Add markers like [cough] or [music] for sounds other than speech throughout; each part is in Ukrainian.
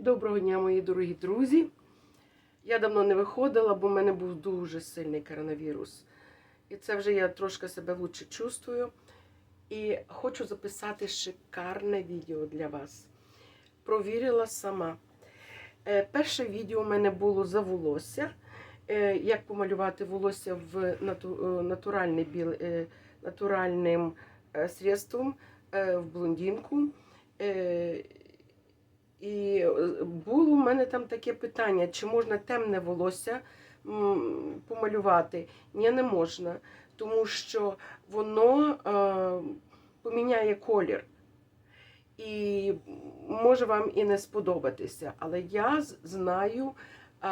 Доброго дня, мої дорогі друзі. Я давно не виходила, бо в мене був дуже сильний коронавірус. І це вже я трошки себе лучше чувствую. І хочу записати шикарне відео для вас. Провірила сама. Е, Перше відео у мене було за волосся. Е, Як помалювати волосся в е, натуральний біл, натуральним средством в блондинку. І е, було в мене там таке питання, чи можна темне волосся помалювати? Ні, не можна, тому що воно е, поміняє колір. І може вам і не сподобатися. Але я знаю е,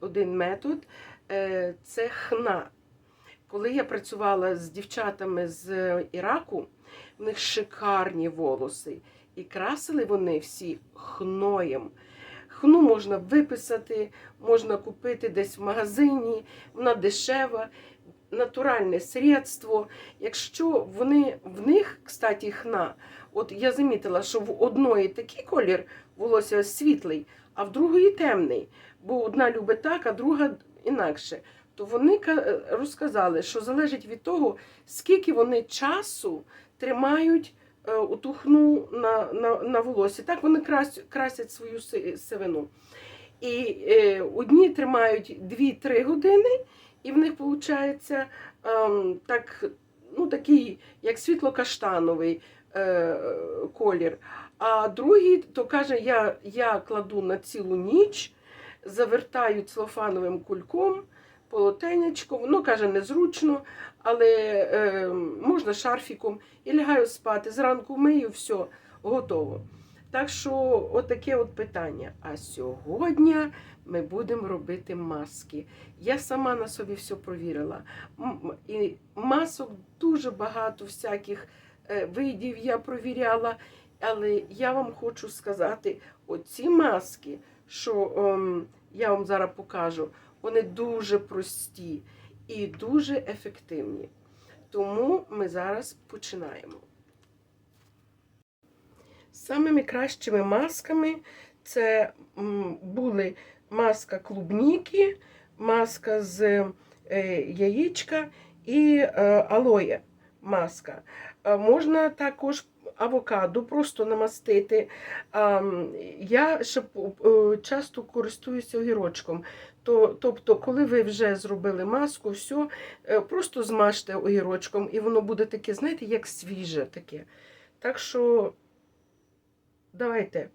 один метод е, це хна. Коли я працювала з дівчатами з Іраку, в них шикарні волоси. І красили вони всі хноєм. Хну можна виписати, можна купити десь в магазині, вона дешева, натуральне средство. Якщо вони в них, кстати, хна, от я замітила, що в одної такий колір волосся світлий, а в другої темний. Бо одна любить так, а друга інакше. То вони розказали, що залежить від того, скільки вони часу тримають е, оту хну на, на, на волосі. Так вони крас, красять свою сивину. І е, одні тримають 2-3 години, і в них виходить ем, так, ну, такий, як світло-каштановий е, колір. А другий, то каже, я, я кладу на цілу ніч, завертаю целофановим кульком, полотенечко, воно каже, незручно, але е, можна шарфіком і лягаю спати. Зранку мию, все, готово. Так що, отаке от питання. А сьогодні ми будемо робити маски. Я сама на собі все провірила. І масок дуже багато всяких е, видів я провіряла. Але я вам хочу сказати, оці маски, що ем, я вам зараз покажу, вони дуже прості і дуже ефективні. Тому ми зараз починаємо. Самими кращими масками це були маска клубніки, маска з е, яєчка і е, алоє маска. Можна також авокадо просто намастити. Я ще часто користуюся огірочком. То, тобто, коли ви вже зробили маску, все, просто змажте огірочком, і воно буде таке, знаєте, як свіже таке. Так що, давайте.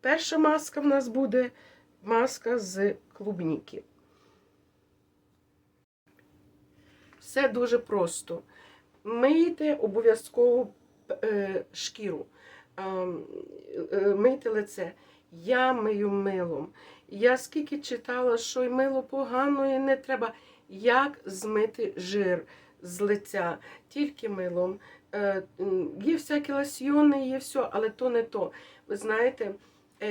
Перша маска в нас буде маска з клубніки. Все дуже просто. Мийте обов'язково е, шкіру, ем, е, мийте лице. Я мию милом. Я скільки читала, що й мило погано, і не треба. Як змити жир з лиця? Тільки милом. Е, Є всякі лосьйони, є все, але то не то. Ви знаєте, е,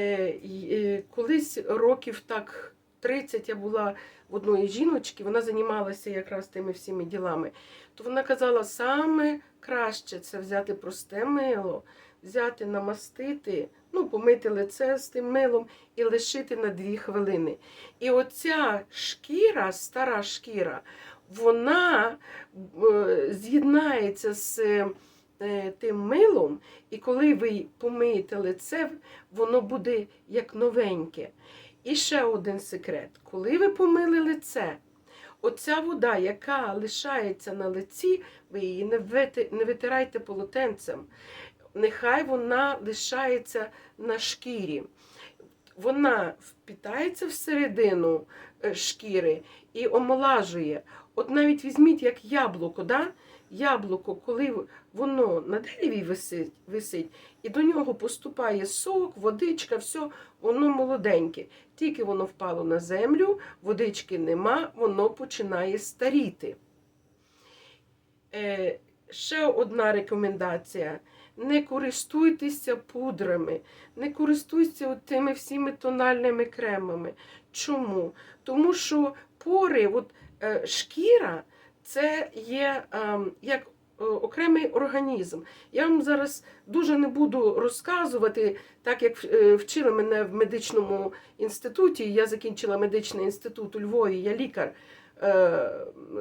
е, колись років так 30 я була в одної жіночки, вона займалася якраз тими всіми ділами. То вона казала, саме краще це взяти просте мило, взяти, намастити, ну, помити лице з тим милом і лишити на дві хвилини. І оця шкіра, стара шкіра, вона е, з'єднається з е, тим милом, і коли ви помиєте лице, воно буде як новеньке. І ще один секрет: коли ви помили лице, оця вода, яка лишається на лиці, ви її не витирайте полотенцем. Нехай вона лишається на шкірі. Вона впітається всередину е, шкіри і омолажує. От навіть візьміть як яблуко, да? яблуко, коли воно на дереві висить, висить, і до нього поступає сок, водичка, все, воно молоденьке. Тільки воно впало на землю, водички нема, воно починає старіти. Е, ще одна рекомендація. Не користуйтеся пудрами, не користуйтеся тими всіми тональними кремами. Чому? Тому що пори, от, е, шкіра це є ем, як е, окремий організм. Я вам зараз дуже не буду розказувати, так як е, вчили мене в медичному інституті. Я закінчила медичний інститут у Львові, я лікар е,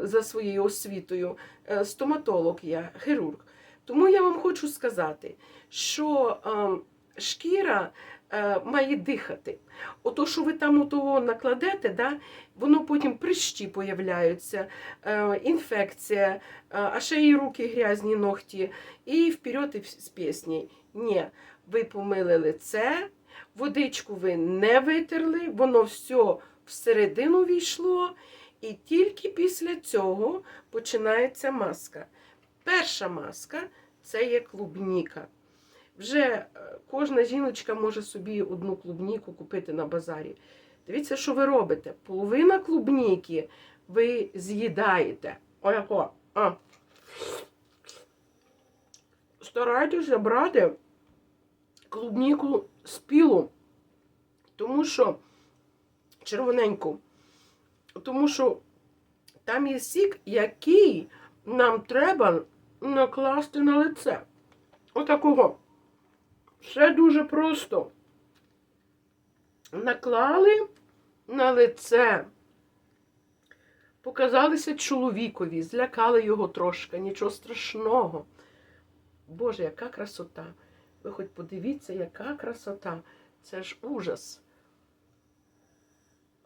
за своєю освітою, е, стоматолог, я хірург. Тому я вам хочу сказати, що е, шкіра е, має дихати. Ото, що ви там у того накладете, да, воно потім прищі появляються, е, інфекція, е, а ще і руки грязні ногті, і вперед з пісні. Ні, ви помили лице, водичку ви не витерли, воно все всередину війшло, і тільки після цього починається маска. Перша маска це є клубніка. Вже е, кожна жіночка може собі одну клубніку купити на базарі. Дивіться, що ви робите. Половина клубніки ви з'їдаєте. Ого. А. Старайтеся брати клубніку спілу, тому що червоненьку, тому що там є сік, який нам треба накласти на лице. Отакого. Все дуже просто. Наклали на лице. Показалися чоловікові, злякали його трошки, нічого страшного. Боже, яка красота. Ви хоч подивіться, яка красота. Це ж ужас.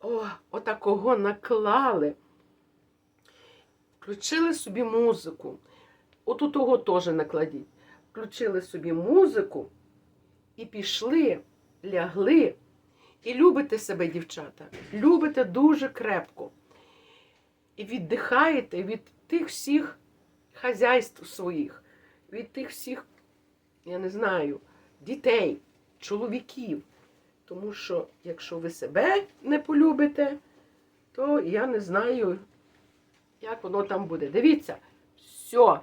О, отакого наклали. Включили собі музику. От у того теж накладіть. Включили собі музику і пішли, лягли. І любите себе, дівчата. Любите дуже крепко. І віддихаєте від тих всіх хазяйств своїх, від тих всіх, я не знаю, дітей, чоловіків. Тому що, якщо ви себе не полюбите, то я не знаю, як воно там буде. Дивіться, все,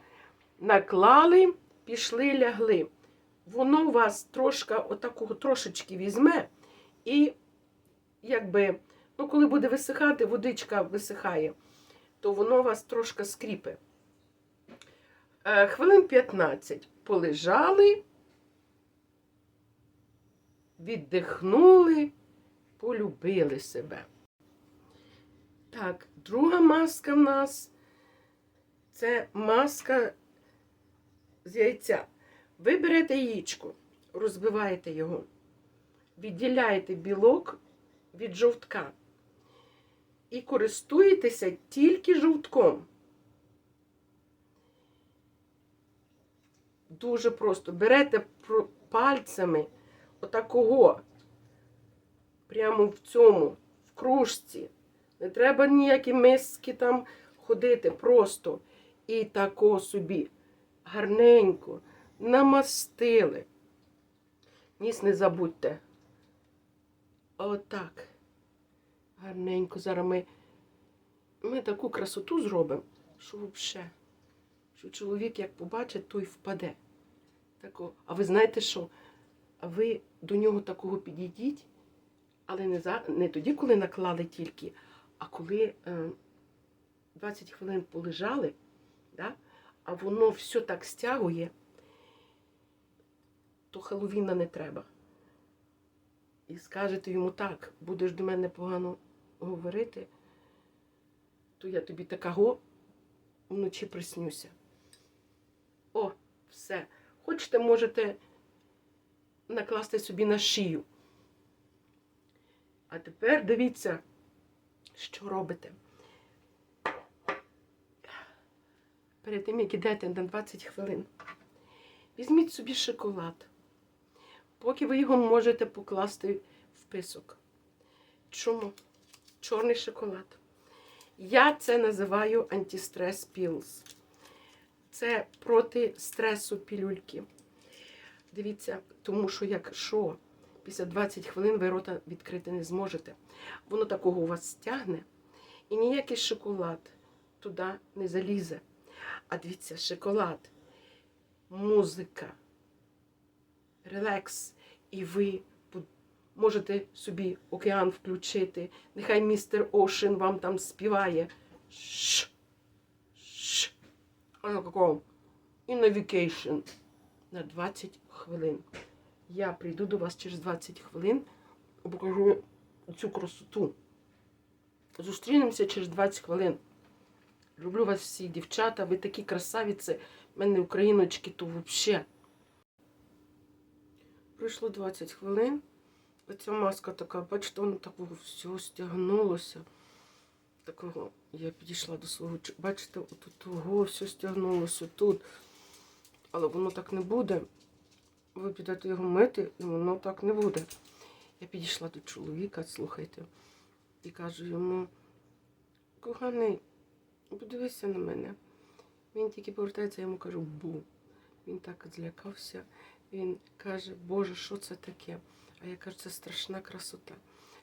наклали, пішли, лягли. Воно вас трошки, отакого трошечки візьме, і якби, ну, коли буде висихати, водичка висихає, то воно вас трошки скріпе. Е, хвилин 15 полежали, віддихнули, полюбили себе. Так, друга маска в нас це маска з яйця. Ви берете яєчко, розбиваєте його, відділяєте білок від жовтка і користуєтеся тільки жовтком. Дуже просто. Берете пальцями отакого, прямо в цьому, в кружці. Не треба ніякі миски там ходити, просто і тако собі гарненько намастили. Ніс не забудьте. Отак. Гарненько. Зараз ми, ми таку красоту зробимо, що взагалі, що чоловік, як побачить, той впаде. Тако. А ви знаєте що? А ви до нього такого підійдіть, але не, за, не тоді, коли наклали тільки, а коли е, 20 хвилин полежали, да? А воно все так стягує, то Хеллоуіна не треба. І скажете йому так, будеш до мене погано говорити, то я тобі такого вночі приснюся. О, все. Хочете, можете накласти собі на шию. А тепер дивіться, що робите. Перед тим, як ідете на 20 хвилин, візьміть собі шоколад. Поки ви його можете покласти в писок. Чому? Чорний шоколад. Я це називаю антистрес пілс. Це проти стресу пілюльки. Дивіться, тому що якщо після 20 хвилин ви рота відкрити не зможете, воно такого у вас стягне, і ніякий шоколад туди не залізе. А дивіться, шоколад, музика, релакс, і ви можете собі океан включити. Нехай містер Ошен вам там співає. Ш. Ш. Ось такого. і на вікейшн на 20 хвилин. Я прийду до вас через 20 хвилин, покажу цю красоту. Зустрінемося через 20 хвилин. Люблю вас всі, дівчата, ви такі красавіці. У мене україночки, то взагалі. Пройшло 20 хвилин. Оця маска така, бачите, воно так все стягнулося. Такого я підійшла до свого Бачите, отут того все стягнулося тут. Але воно так не буде. Ви підете його мити, і воно так не буде. Я підійшла до чоловіка, слухайте, і кажу йому, коханий, подивися на мене. Він тільки повертається, я йому кажу бу. Він так злякався. Він каже, Боже, що це таке? А я кажу, це страшна красота.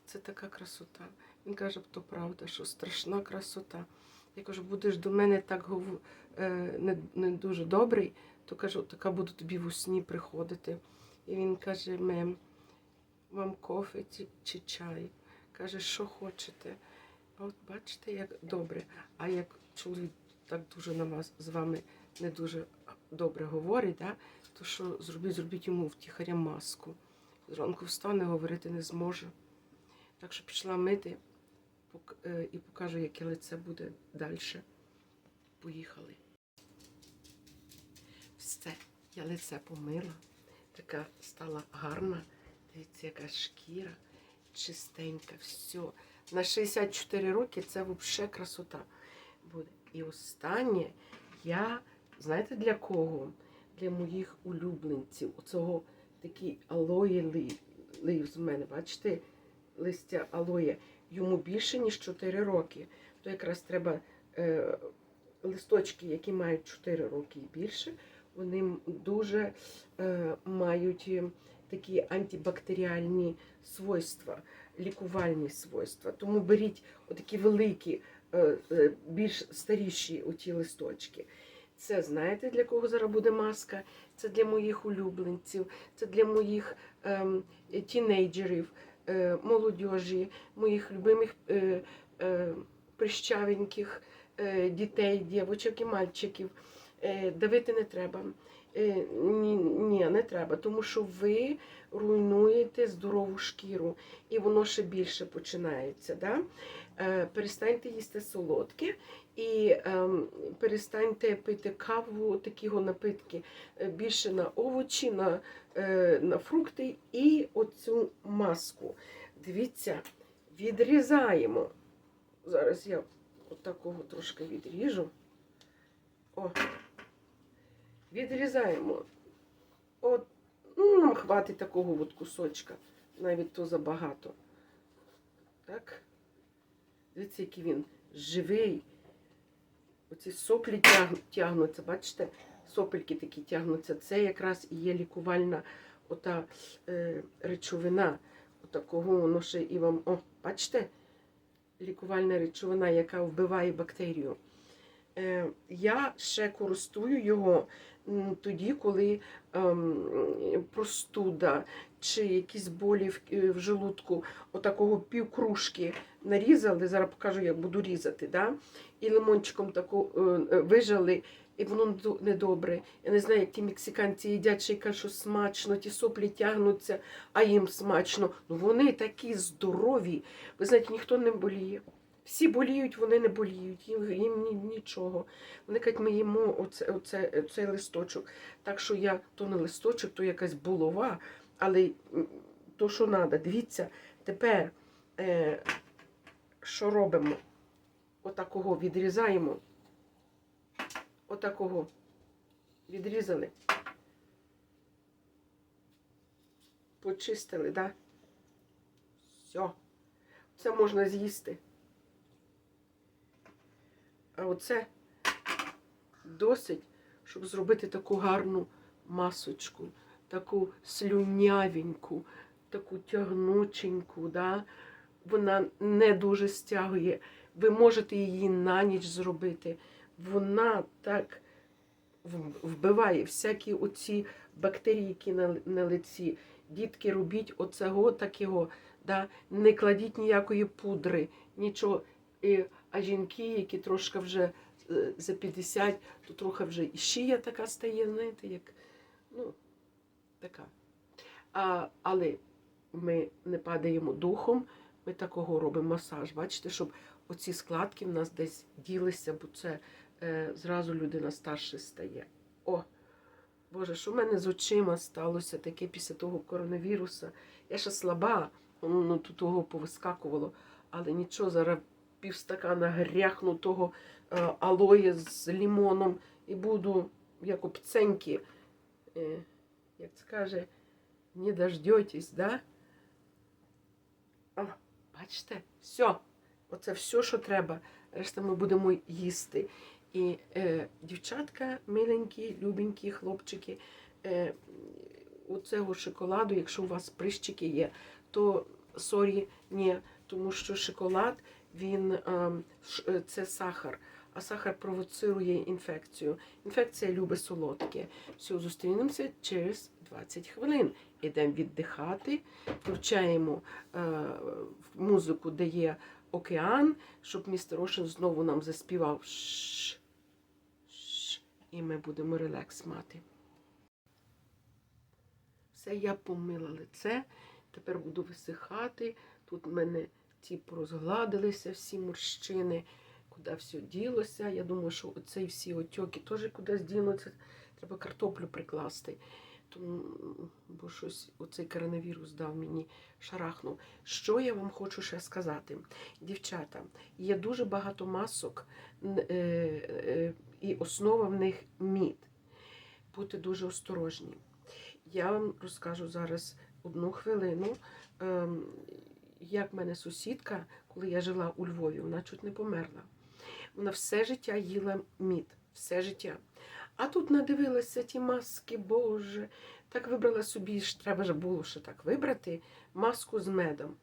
Це така красота. Він каже, то правда, що страшна красота. Я кажу, будеш до мене так е, не, не дуже добрий, то кажу, така буду тобі в усні приходити. І він каже, мем, вам кофе чи чай? Каже, що хочете. От бачите, як добре. А як чоловік так дуже на вас з вами не дуже добре говорить, да, то що зробіть, зробіть йому втіхаря маску. Зранку встане, говорити не зможе. Так що пішла мити е, і покажу, яке лице буде далі. Поїхали. Все, я лице помила, така стала гарна. Дивіться, яка шкіра, чистенька, все. На 64 роки це взагалі красота буде. І останнє я, знаєте для кого? Для моїх улюбленців. Оцього такий алоє ли- лив з мене. Бачите, листя алоє. Йому більше, ніж 4 роки. То якраз треба е, листочки, які мають 4 роки і більше, вони дуже е, мають е, такі антибактеріальні свойства, лікувальні свойства. Тому беріть отакі великі, е, е, більш старіші оті листочки. Це знаєте, для кого зараз буде маска? Це для моїх улюбленців, це для моїх ем, тінейджерів, е, молодіжі, моїх любимих е, е, прищавеньких е, дітей, дівочок і мальчиків. Е, давити не треба. Е, ні, не треба, тому що ви руйнуєте здорову шкіру, і воно ще більше починається. Да? Е, перестаньте їсти солодке і ем, перестаньте пити каву, такі напитки е, більше на овочі, на, е, на фрукти і оцю маску. Дивіться, відрізаємо. Зараз я отакого трошки відріжу. О, відрізаємо. От, нам хватить такого от кусочка, навіть то забагато. Так. Дивіться, який він живий. Оці соплі тягнуться, бачите? Сопельки такі тягнуться. Це якраз і є лікувальна ота е, речовина. Отакого воно ще і вам. О, бачите? Лікувальна речовина, яка вбиває бактерію. Е, я ще користую його тоді, коли ем, простуда чи якісь болі в, е, желудку, отакого півкружки нарізали. Зараз покажу, як буду різати. Да? І лимончиком таку е, вижали, і воно недобре. Я не знаю, як ті мексиканці їдять, й кажуть, що смачно, ті соплі тягнуться, а їм смачно. Ну вони такі здорові. Ви знаєте, ніхто не боліє. Всі боліють, вони не боліють, їм, їм нічого. Вони кажуть, ми їмо оце, оце, цей листочок. Так що я то не листочок, то якась булава, але то, що треба. Дивіться, тепер е, що робимо? Отакого відрізаємо. Отакого відрізали. Почистили, так? Да? Все. Це можна з'їсти. А оце досить, щоб зробити таку гарну масочку, таку слюнявеньку, таку тягнученьку. Да? Вона не дуже стягує. Ви можете її на ніч зробити. Вона так вбиває всякі оці бактерії, які на, на лиці. Дітки, робіть оцього такого, да? не кладіть ніякої пудри, нічого. А жінки, які трошки вже е, за 50, то трохи вже і шия така стає, знаєте, як ну, така. А, але ми не падаємо духом, ми такого робимо масаж. Бачите, щоб оці складки в нас десь ділися, бо це е, зразу людина старше стає. О! Боже, що в мене з очима сталося таке після того коронавіруса? Я ще слаба, ну тут того повискакувало, але нічого, зараз півстакана гряхну того е, алоє з лімоном і буду як обценьки, е, як це каже, не дождетесь, да? О, бачите, все. Оце все, що треба. Решта ми будемо їсти. І е, дівчатка, миленькі, любенькі хлопчики, е, у цього шоколаду, якщо у вас прищики є, то сорі, ні, тому що шоколад він е, ш- е, це сахар, а сахар провоцирує інфекцію. Інфекція любить солодке. Все, зустрінемося через 20 хвилин. Ідемо віддихати, включаємо е, музику, де є океан, щоб містер Ошен знову нам заспівав. Ш, ш, і ми будемо релакс мати. Все, я помила лице, тепер буду висихати. Тут в мене ті порозгладилися всі морщини, куди все ділося. Я думаю, що оцей всі отьоки теж кудись дінуться. Треба картоплю прикласти. Тому, бо щось оцей коронавірус дав мені шарахнув. Що я вам хочу ще сказати? Дівчата, є дуже багато масок, е, е, і основа в них мід. Будьте дуже осторожні. Я вам розкажу зараз одну хвилину, ем, як в мене сусідка, коли я жила у Львові, вона чуть не померла. Вона все життя їла мід, все життя. А тут надивилася ті маски, Боже. Так вибрала собі, треба ж було ще так вибрати маску з медом.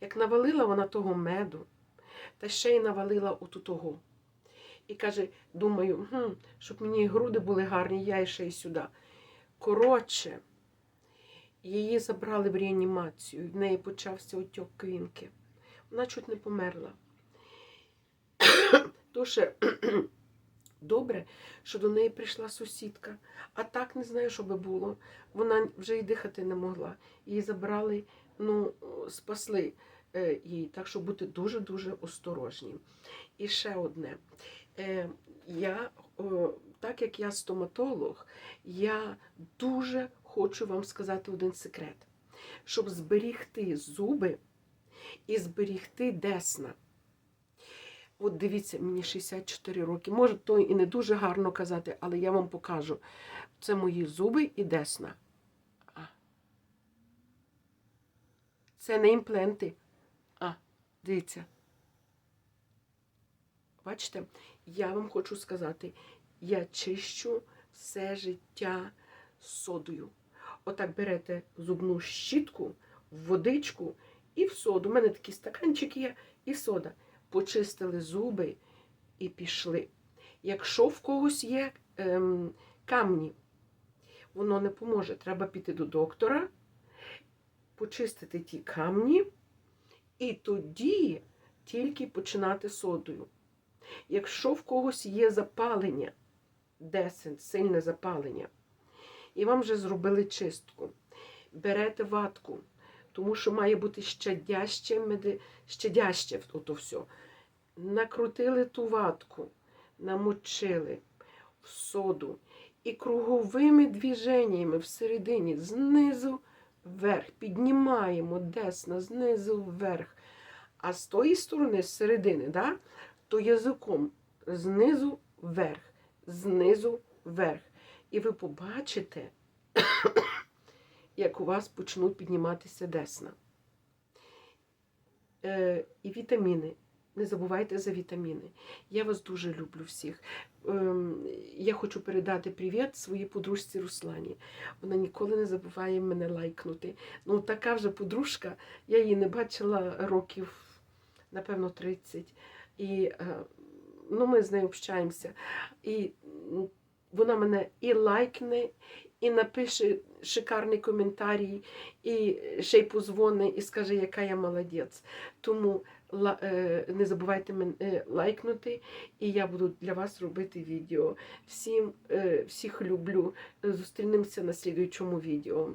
Як навалила вона того меду, та ще й навалила оту того. І каже, думаю, хм, щоб мені груди були гарні, я і ще й сюди. Коротше, її забрали в реанімацію, в неї почався отек квінки. Вона чуть не померла. [coughs] Дуже [coughs] добре, що до неї прийшла сусідка. А так не знаю, що би було. Вона вже й дихати не могла. Її забрали, ну, спасли е, їй. Так що бути дуже-дуже осторожні. І ще одне. Е, я, так як я стоматолог, я дуже хочу вам сказати один секрет. Щоб зберігти зуби і зберігти десна. От дивіться, мені 64 роки. Може, то і не дуже гарно казати, але я вам покажу. Це мої зуби і десна. А. Це не імпленти. А, дивіться. Бачите, я вам хочу сказати, я чищу все життя содою. Отак берете зубну щітку, водичку і в соду. У мене такий стаканчик є, і сода. Почистили зуби і пішли. Якщо в когось є ем, камні, воно не поможе. Треба піти до доктора, почистити ті камні, і тоді тільки починати содою. Якщо в когось є запалення, десен, сильне запалення, і вам вже зробили чистку, берете ватку, тому що має бути щадяще, ото все. Накрутили ту ватку, намочили в соду і круговими движеннями всередині, знизу вверх, піднімаємо десна, знизу вверх. А з тої сторони, з середини, да, то язиком знизу вверх, знизу вверх. І ви побачите, як у вас почнуть підніматися десна. Е, і вітаміни. Не забувайте за вітаміни. Я вас дуже люблю всіх. Ем, я хочу передати привіт своїй подружці Руслані. Вона ніколи не забуває мене лайкнути. Ну, така вже подружка, я її не бачила років, напевно, 30. І е, ну, ми з нею общаємося. І вона мене і лайкне, і напише шикарний коментарій, і ще й позвони, і скаже, яка я молодець. Тому е, не забувайте мен- е, лайкнути, і я буду для вас робити відео. Всім, е, всіх люблю. Зустрінемося на слідуючому відео.